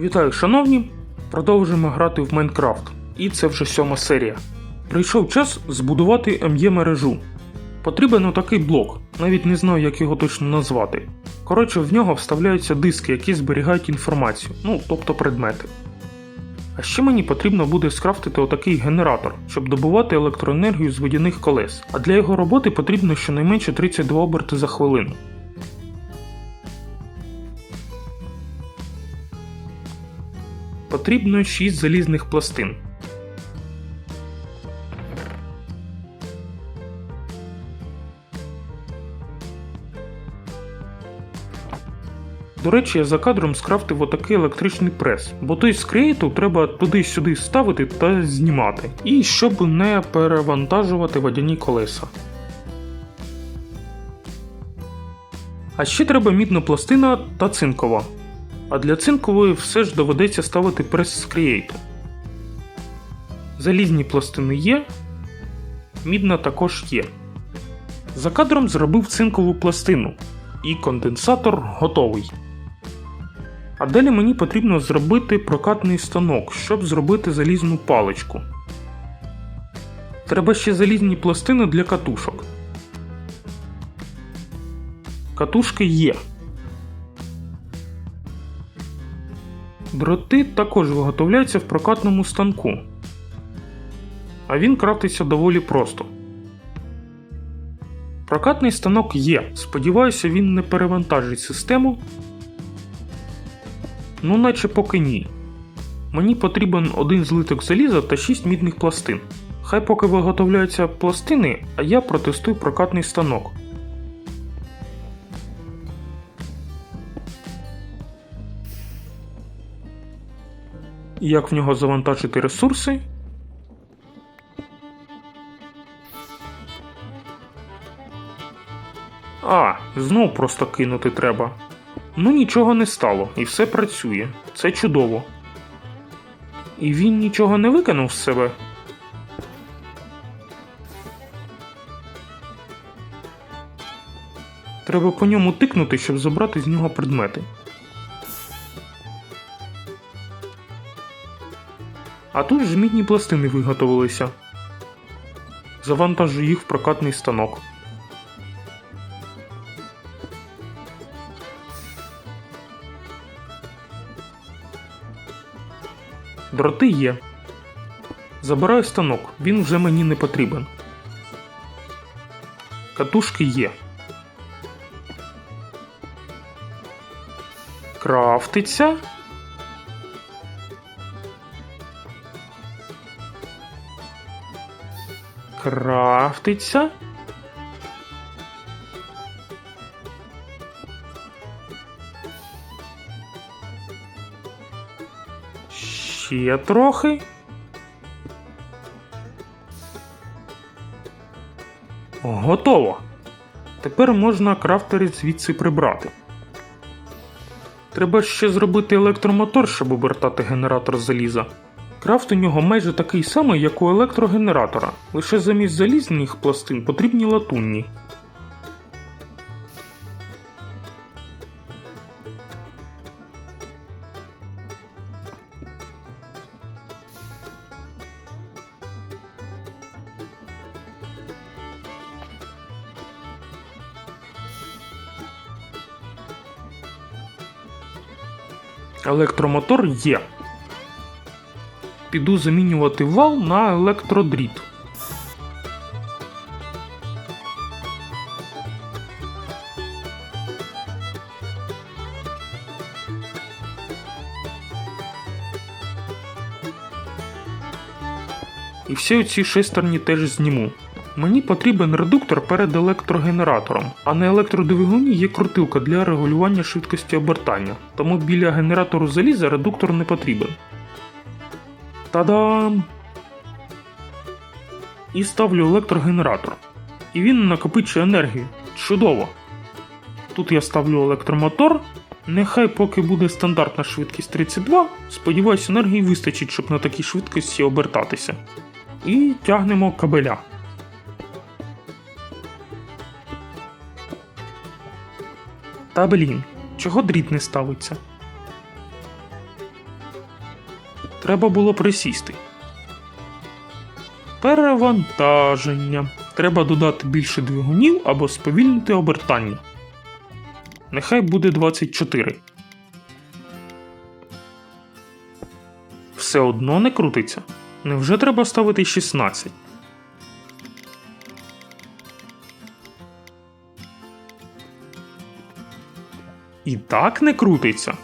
Вітаю, шановні! Продовжуємо грати в Майнкрафт. І це вже сьома серія. Прийшов час збудувати МЄ мережу. Потрібен отакий блок, навіть не знаю, як його точно назвати. Коротше, в нього вставляються диски, які зберігають інформацію, ну тобто предмети. А ще мені потрібно буде скрафтити отакий генератор, щоб добувати електроенергію з водяних колес. А для його роботи потрібно щонайменше 32 оберти за хвилину. Потрібно 6 залізних пластин. До речі, я за кадром скрафтив отакий електричний прес, бо той з треба туди-сюди ставити та знімати. І щоб не перевантажувати водяні колеса. А ще треба мідна пластина та цинкова. А для цинкової все ж доведеться ставити прес з креїту. Залізні пластини є, мідна також є. За кадром зробив цинкову пластину, і конденсатор готовий. А далі мені потрібно зробити прокатний станок, щоб зробити залізну паличку. Треба ще залізні пластини для катушок. Катушки є. Дроти також виготовляються в прокатному станку. А він крафтиться доволі просто. Прокатний станок є. Сподіваюся, він не перевантажить систему. Ну, наче поки ні. Мені потрібен один злиток заліза та 6 мідних пластин. Хай поки виготовляються пластини, а я протестую прокатний станок. Як в нього завантажити ресурси? А, знов просто кинути треба. Ну нічого не стало, і все працює. Це чудово. І він нічого не викинув з себе. Треба по ньому тикнути, щоб забрати з нього предмети. А тут ж мідні пластини виготовилися. Завантажу їх в прокатний станок. Дроти є. Забираю станок, він вже мені не потрібен. Катушки є. Крафтиться. Крафтиться. Ще трохи. Готово. Тепер можна крафтери звідси прибрати. Треба ще зробити електромотор, щоб обертати генератор заліза. Крафт у нього майже такий самий, як у електрогенератора, лише замість залізних пластин потрібні латунні. Електромотор є. Піду замінювати вал на електродріт. І всі оці шестерні теж зніму. Мені потрібен редуктор перед електрогенератором, а на електродвигуні є крутилка для регулювання швидкості обертання, тому біля генератору заліза редуктор не потрібен. Та-дам! І ставлю електрогенератор. І він накопичує енергію. Чудово! Тут я ставлю електромотор. Нехай поки буде стандартна швидкість 32, сподіваюсь, енергії вистачить, щоб на такій швидкості обертатися. І тягнемо кабеля. Та блін, чого дріт не ставиться? Треба було присісти. Перевантаження. Треба додати більше двигунів або сповільнити обертання. Нехай буде 24. Все одно не крутиться. Невже треба ставити 16? І так не крутиться.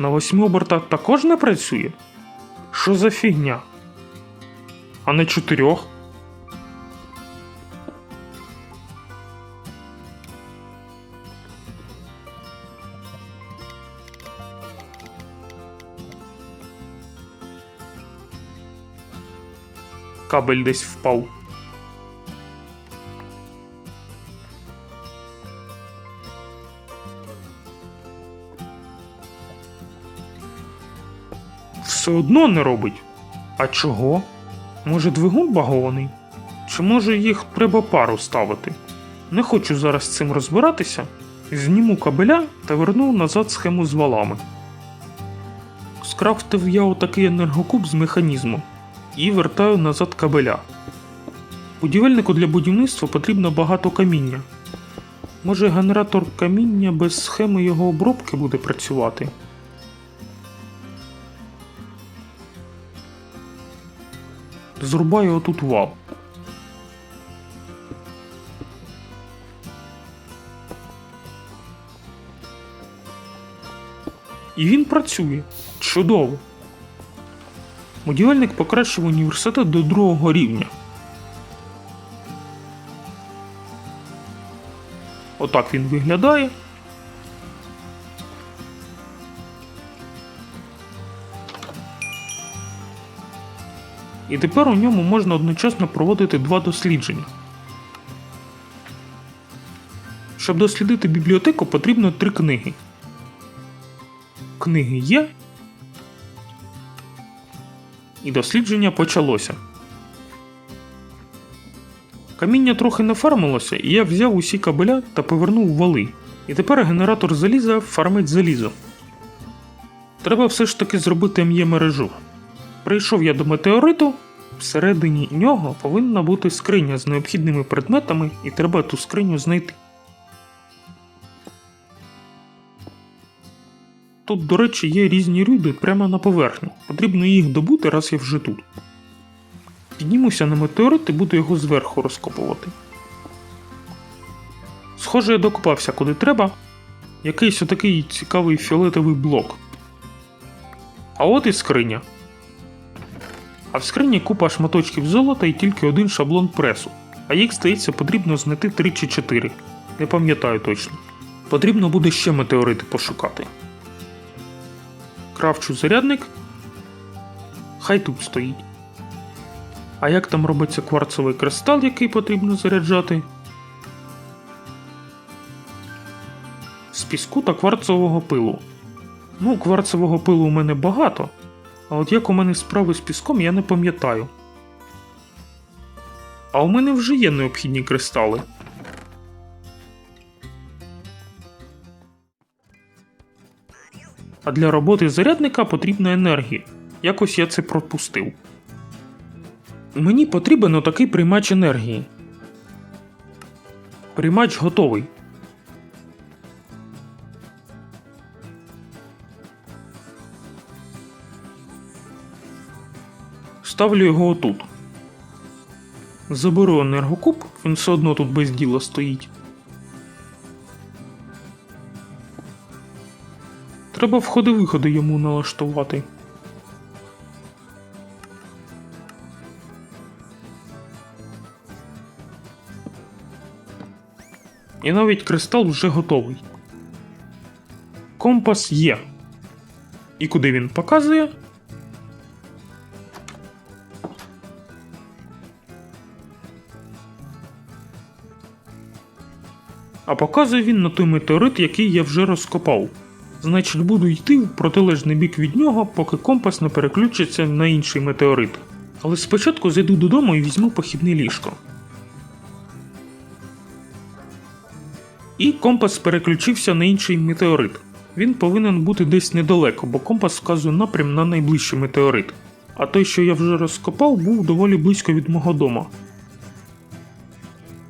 На восьми обертах також не працює? Що за фігня? А на чотирьох? Кабель десь впав. Все одно не робить. А чого? Може, двигун багований? Чи може їх треба пару ставити? Не хочу зараз з цим розбиратися. Зніму кабеля та верну назад схему з валами. Скрафтив я отакий енергокуб з механізмом і вертаю назад кабеля. Будівельнику для будівництва потрібно багато каміння. Може генератор каміння без схеми його обробки буде працювати? Зрубаю отут вал. І він працює. Чудово. Будівельник покращив університет до другого рівня. Отак він виглядає. І тепер у ньому можна одночасно проводити два дослідження. Щоб дослідити бібліотеку, потрібно три книги. Книги є. І дослідження почалося. Каміння трохи нафармилося, і я взяв усі кабеля та повернув вали. І тепер генератор заліза фармить залізо. Треба все ж таки зробити м'є мережу. Прийшов я до метеориту, всередині нього повинна бути скриня з необхідними предметами, і треба ту скриню знайти. Тут, до речі, є різні рюди прямо на поверхні. Потрібно їх добути, раз я вже тут. Піднімуся на метеорит і буду його зверху розкопувати. Схоже, я докопався куди треба. Якийсь отакий цікавий фіолетовий блок. А от і скриня. А в скрині купа шматочків золота і тільки один шаблон пресу. А їх, здається, потрібно знайти 3 чи 4. Не пам'ятаю точно. Потрібно буде ще метеорити пошукати. Кравчу зарядник. Хай тут стоїть. А як там робиться кварцевий кристал, який потрібно заряджати? З піску та кварцевого пилу. Ну, кварцевого пилу у мене багато. А от як у мене справи з піском, я не пам'ятаю. А у мене вже є необхідні кристали. А для роботи зарядника потрібна енергія. Якось я це пропустив. Мені потрібен отакий приймач енергії. Приймач готовий. Ставлю його отут. Заберу енергокуб, він все одно тут без діла стоїть. Треба входи-виходи йому налаштувати. І навіть кристал вже готовий. Компас є. І куди він показує? А показує він на той метеорит, який я вже розкопав. Значить, буду йти в протилежний бік від нього, поки компас не переключиться на інший метеорит. Але спочатку зайду додому і візьму похідне ліжко. І компас переключився на інший метеорит. Він повинен бути десь недалеко, бо компас вказує напрям на найближчий метеорит. А той, що я вже розкопав, був доволі близько від мого дома.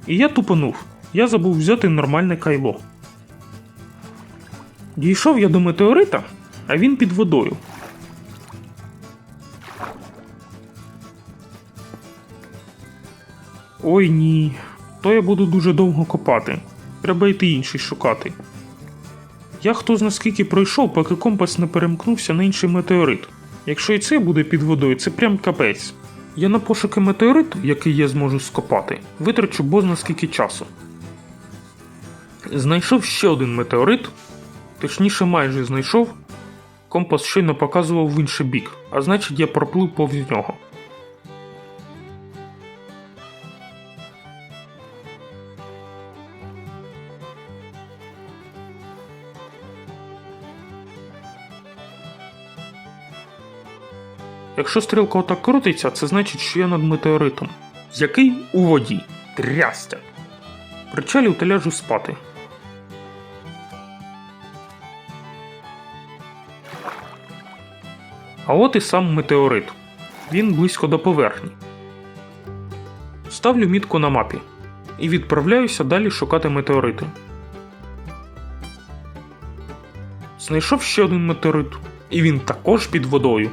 І я тупанув. Я забув взяти нормальне кайло. Дійшов я до метеорита, а він під водою. Ой ні, то я буду дуже довго копати. Треба йти інший шукати. Я хто зна скільки пройшов, поки компас не перемкнувся на інший метеорит. Якщо і це буде під водою, це прям капець. Я на пошуки метеориту, який я зможу скопати, витрачу бозна скільки часу. Знайшов ще один метеорит, точніше майже знайшов. Компас щойно показував в інший бік, а значить я проплив повз нього. Якщо стрілка отак крутиться, це значить, що я над метеоритом. Який у воді. Трястя. Причалів та ляжу спати. А от і сам метеорит. Він близько до поверхні. Ставлю мітку на мапі і відправляюся далі шукати метеорити. Знайшов ще один метеорит, і він також під водою.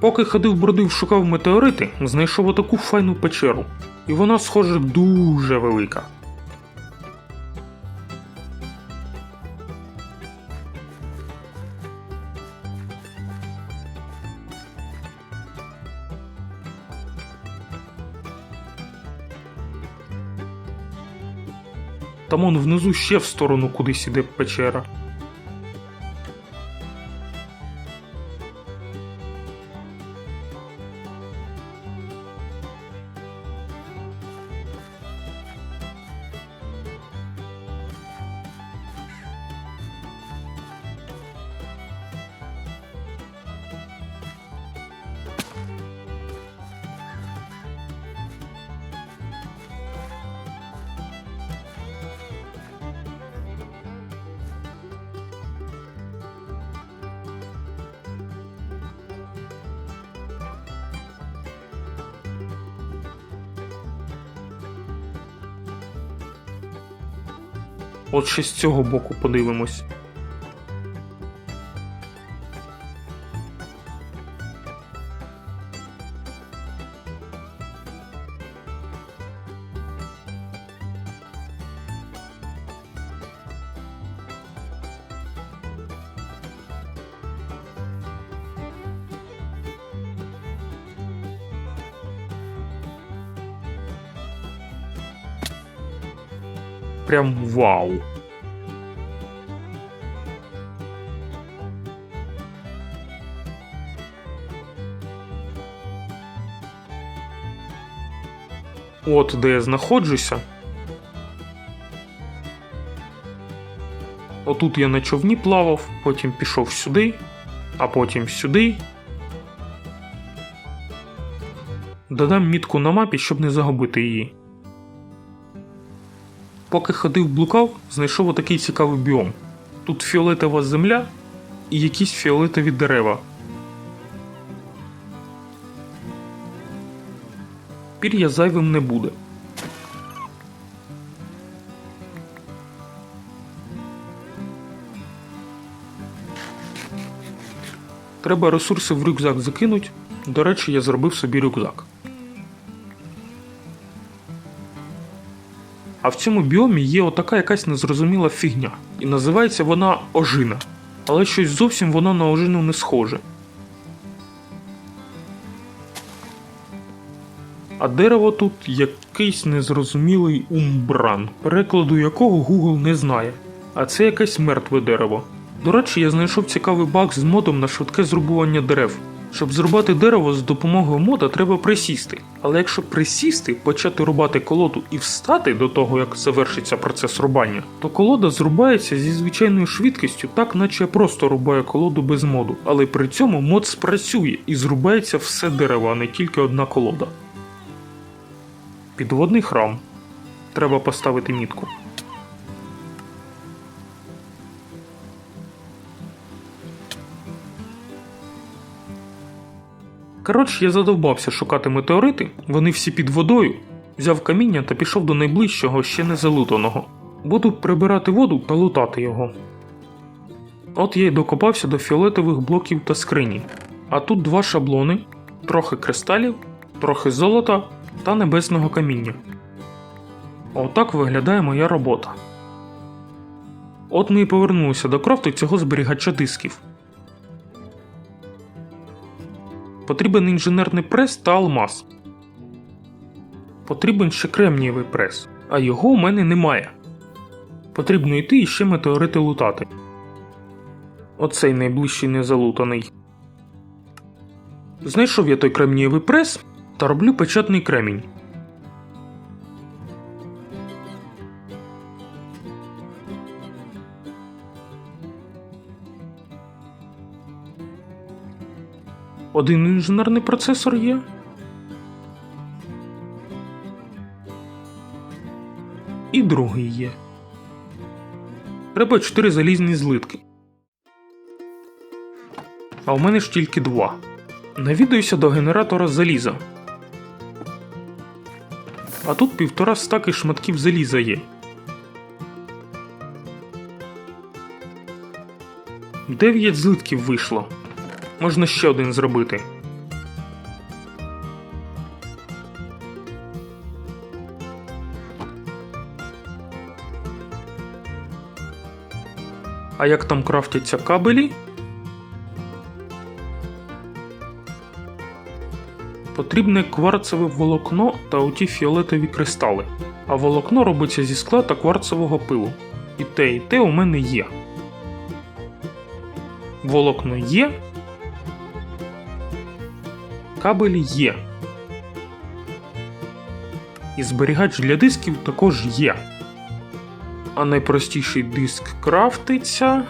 Поки ходив бродив, шукав метеорити, знайшов отаку файну печеру. І вона, схоже, дуже велика. Там он внизу ще в сторону кудись іде печера. От ще з цього боку подивимось. Прям вау. От де я знаходжуся. Отут я на човні плавав, потім пішов сюди, а потім сюди. Додам мітку на мапі, щоб не загубити її. Поки ходив блукав, знайшов отакий цікавий біом. Тут фіолетова земля і якісь фіолетові дерева. Пір'я зайвим не буде. Треба ресурси в рюкзак закинуть. До речі, я зробив собі рюкзак. А в цьому біомі є отака якась незрозуміла фігня. І називається вона ожина. Але щось зовсім воно на ожину не схоже. А дерево тут якийсь незрозумілий умбран, перекладу якого Google не знає. А це якесь мертве дерево. До речі, я знайшов цікавий баг з модом на швидке зрубування дерев. Щоб зрубати дерево з допомогою мода треба присісти. Але якщо присісти, почати рубати колоду і встати до того, як завершиться процес рубання, то колода зрубається зі звичайною швидкістю, так наче просто рубаю колоду без моду. Але при цьому мод спрацює і зрубається все дерево, а не тільки одна колода. Підводний храм. Треба поставити мітку. Коротше, я задовбався шукати метеорити, вони всі під водою. Взяв каміння та пішов до найближчого ще не залутаного. Буду прибирати воду та лутати його. От я й докопався до фіолетових блоків та скрині. А тут два шаблони, трохи кристалів, трохи золота та небесного каміння. Отак виглядає моя робота. От ми і повернулися до крафту цього зберігача дисків. Потрібен інженерний прес та алмаз. Потрібен ще кремнієвий прес, а його у мене немає. Потрібно йти і ще метеорити лутати. Оцей найближчий незалутаний. Знайшов я той кремнієвий прес та роблю печатний кремінь. Один інженерний процесор є. І другий є. Треба чотири залізні злитки. А у мене ж тільки два. Навідуюся до генератора заліза. А тут півтора стаки шматків заліза є. Дев'ять злитків вийшло. Можна ще один зробити. А як там крафтяться кабелі? Потрібне кварцеве волокно та оті фіолетові кристали. А волокно робиться зі скла та кварцевого пилу. І те, і те у мене є. Волокно є. Кабелі є. І зберігач для дисків також є. А найпростіший диск крафтиться.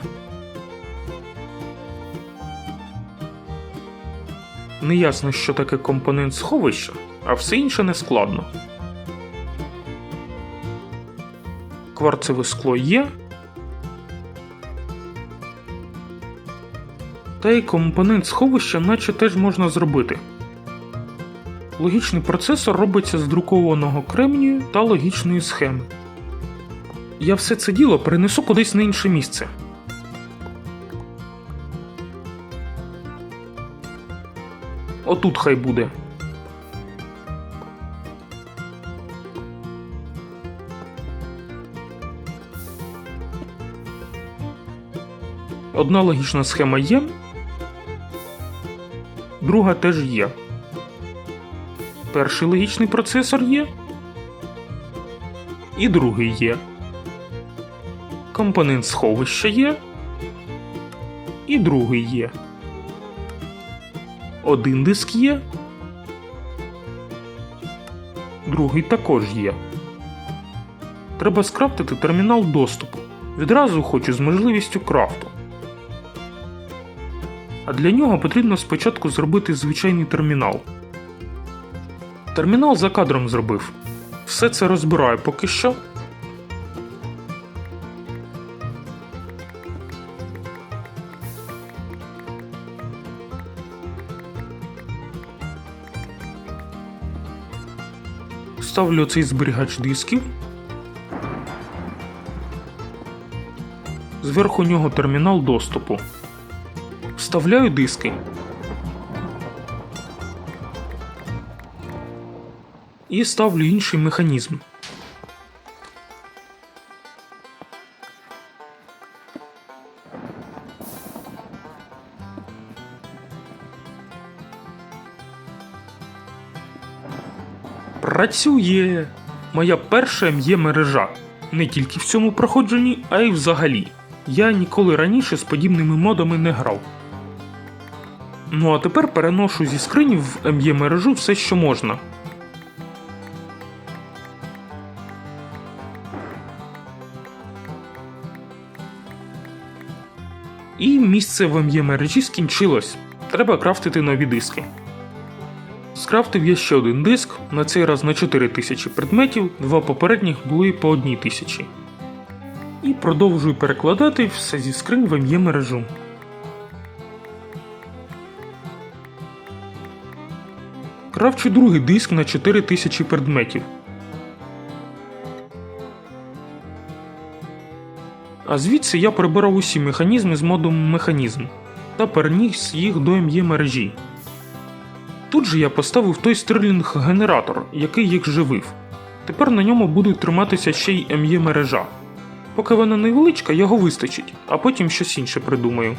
Неясно, що таке компонент сховища, а все інше не складно. Кварцеве скло є. Та й компонент сховища наче теж можна зробити. Логічний процесор робиться з друкованого кремнію та логічної схеми. Я все це діло перенесу кудись на інше місце. Отут хай буде. Одна логічна схема є, друга теж є. Перший логічний процесор є. І другий є. Компонент сховища є. І другий є. Один диск є. Другий також є. Треба скрафтити термінал доступу. Відразу хочу з можливістю крафту. А для нього потрібно спочатку зробити звичайний термінал. Термінал за кадром зробив. Все це розбираю поки що. Ставлю цей зберігач дисків. Зверху нього термінал доступу. Вставляю диски. І ставлю інший механізм. Працює! Моя перша м'є мережа. Не тільки в цьому проходженні, а й взагалі. Я ніколи раніше з подібними модами не грав. Ну а тепер переношу зі скрині в МЄ мережу все, що можна. І місце в МЄ мережі скінчилось. Треба крафтити нові диски. Скрафтив я ще один диск, на цей раз на 4000 предметів, два попередніх були по 1000. І продовжую перекладати все зі скринь в МЄ мережу. Кравчу другий диск на 4000 предметів. А звідси я прибирав усі механізми з модом механізм та переніс їх до МЄ мережі. Тут же я поставив той стрілінг-генератор, який їх живив. Тепер на ньому буде триматися ще й МЄ мережа. Поки вона невеличка, його вистачить, а потім щось інше придумаю.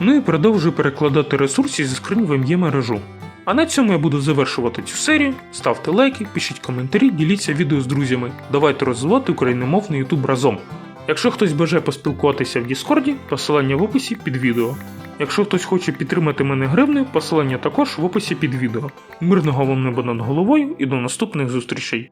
Ну і продовжую перекладати ресурси зі скринь в МЄ мережу. А на цьому я буду завершувати цю серію. Ставте лайки, пишіть коментарі, діліться відео з друзями. Давайте розвивати україномовний YouTube разом. Якщо хтось бажає поспілкуватися в Діскорді, посилання в описі під відео. Якщо хтось хоче підтримати мене гривнею, посилання також в описі під відео. Мирного вам неба над головою і до наступних зустрічей!